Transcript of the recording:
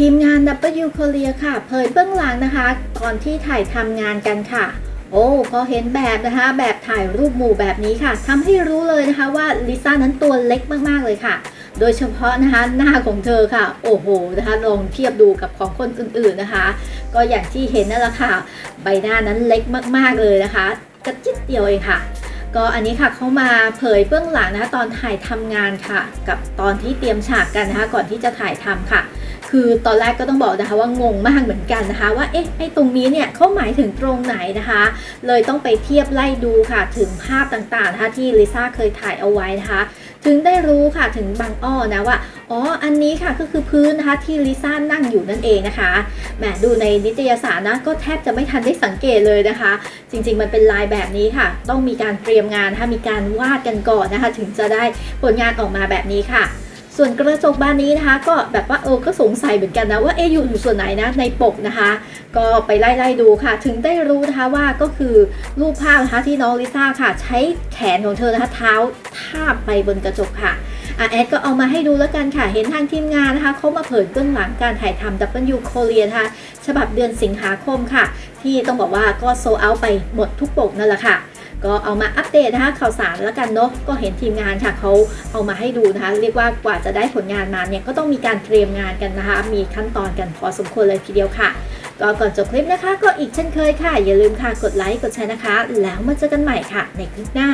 ทีมงาน W Korea ค่ะ เผยเบื้องหลังนะคะ ตอนที่ถ่ายทำงานกันค่ะ โอ้พอเห็นแบบนะคะ แบบถ่ายรูปหมู่แบบนี้ค่ะทำให้รู้เลยนะคะว่าลิซ่านั้นตัวเล็กมากๆเลยค่ะ โดยเฉพาะนะคะหน้าของเธอค่ะ โอ้โหนะคะลองเทียบดูกับของคนอื่นๆนะคะ ก็อย่างที่เห็นนั่นแหละค่ะ ใบหน้านั้นเล็กมากๆเลยนะคะกระจิตเดียวเองค่ะ ก็อันนี้ค่ะเขามาเผยเบื้องหลังนะคะตอนถ่ายทำงานค่ะ กับตอนที่เตรียมฉากกันนะคะก่อนที่จะถ่ายทำค่ะ คือตอนแรกก็ต้องบอกนะคะว่างงมากเหมือนกันนะคะว่าเอ๊ะไอ้ตรงนี้เนี่ยเขาหมายถึงตรงไหนนะคะ เลยต้องไปเทียบไล่ดูค่ะถึงภาพต่างๆนะคะที่ลิซ่าเคยถ่ายเอาไว้นะคะ ถึงได้รู้ค่ะถึงบางอ้อนะว่าอ๋ออันนี้ค่ะก็คือพื้นนะคะที่ลิซ่านั่งอยู่นั่นเองนะคะแหมดูในนิตยสารนะก็แทบจะไม่ทันได้สังเกตเลยนะคะ จริง ๆ มันเป็นลายแบบนี้ค่ะ ต้องมีการเตรียมงานถ้ามีการวาดกันก่อนนะคะ ถึงจะได้ผลงานออกมาแบบนี้ค่ะ ส่วนกระจกบานนี้นะคะ ก็แบบว่าเออก็สงสัยเหมือนกันนะว่าเอะอยู่อยู่ส่วนไหนนะในปกนะคะ ก็ไปไล่ๆดูค่ะ ถึงได้รู้นะคะว่าก็คือรูปภาพนะคะที่น้องลิซ่าค่ะ ใช้แขนของเธอนะคะเท้าทาบไปบนกระจกค่ะอะแอดก็เอามาให้ดูแล้วกันค่ะ เห็นทางทีมงานนะคะเขามาเผยเบื้องหลังการถ่ายทำ W Korea นะคะฉบับเดือนสิงหาคมค่ะ ที่ต้องบอกว่าก็โซเอาไปหมดทุกปกนั่นแหละค่ะ ก็เอามาอัปเดตนะคะข่าวสารแล้วกันเนาะก็เห็นทีมงานค่ะเขาเอามาให้ดูนะคะ เรียกว่ากว่าจะได้ผลงานมาเนี่ยก็ต้องมีการเตรียมงานกันนะคะ มีขั้นตอนกันพอสมควรเลยทีเดียวค่ะ ก็ก่อนจบคลิปนะคะ ก็อีกเช่นเคยค่ะ อย่าลืมค่ะกดไลค์กดแชร์นะคะ แล้วมาเจอกันใหม่ค่ะ ในคลิปหน้า